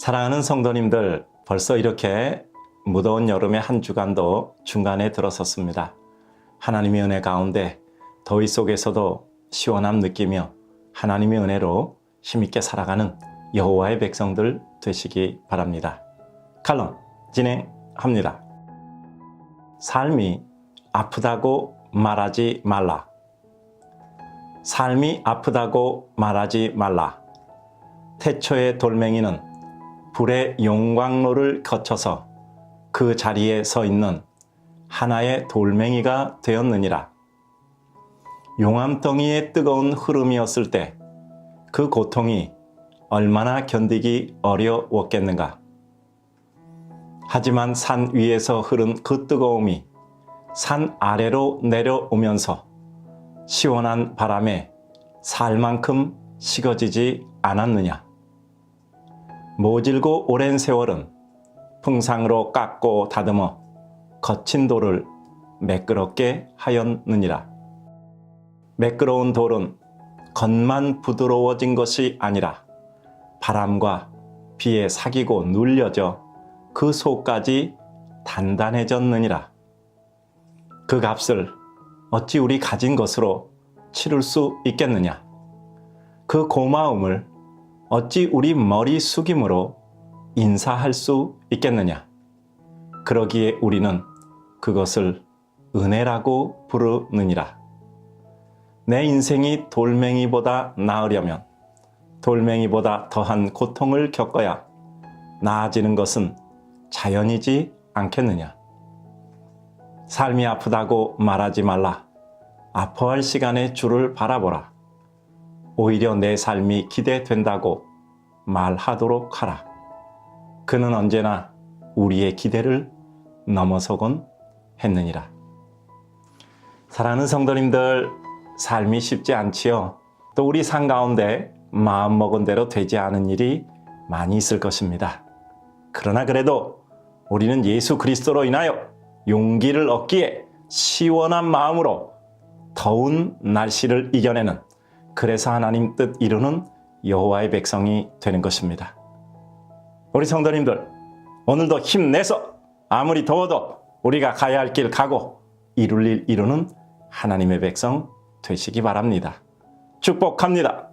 사랑하는 성도님들, 벌써 이렇게 무더운 여름의 한 주간도 중간에 들어섰습니다. 하나님의 은혜 가운데 더위 속에서도 시원함 느끼며 하나님의 은혜로 힘있게 살아가는 여호와의 백성들 되시기 바랍니다. 칼럼 진행합니다. 삶이 아프다고 말하지 말라. 삶이 아프다고 말하지 말라. 태초의 돌멩이는 불의 용광로를 거쳐서 그 자리에 서 있는 하나의 돌멩이가 되었느니라. 용암덩이의 뜨거운 흐름이었을 때 그 고통이 얼마나 견디기 어려웠겠는가. 하지만 산 위에서 흐른 그 뜨거움이 산 아래로 내려오면서 시원한 바람에 살 만큼 식어지지 않았느냐. 모질고 오랜 세월은 풍상으로 깎고 다듬어 거친 돌을 매끄럽게 하였느니라. 매끄러운 돌은 겉만 부드러워진 것이 아니라 바람과 비에 사기고 눌려져 그 속까지 단단해졌느니라. 그 값을 어찌 우리 가진 것으로 치를 수 있겠느냐? 그 고마움을 어찌 우리 머리 숙임으로 인사할 수 있겠느냐? 그러기에 우리는 그것을 은혜라고 부르느니라. 내 인생이 돌멩이보다 나으려면 돌멩이보다 더한 고통을 겪어야 나아지는 것은 자연이지 않겠느냐. 삶이 아프다고 말하지 말라. 아파할 시간에 주를 바라보라. 오히려 내 삶이 기대된다고 말하도록 하라. 그는 언제나 우리의 기대를 넘어서곤 했느니라. 사랑하는 성도님들, 삶이 쉽지 않지요. 또 우리 삶 가운데 마음 먹은 대로 되지 않은 일이 많이 있을 것입니다. 그러나 그래도 우리는 예수 그리스도로 인하여 용기를 얻기에 시원한 마음으로 더운 날씨를 이겨내는 그래서 하나님 뜻 이루는 여호와의 백성이 되는 것입니다. 우리 성도님들 오늘도 힘내서 아무리 더워도 우리가 가야 할 길 가고 이룰 일 이루는 하나님의 백성 되시기 바랍니다. 축복합니다.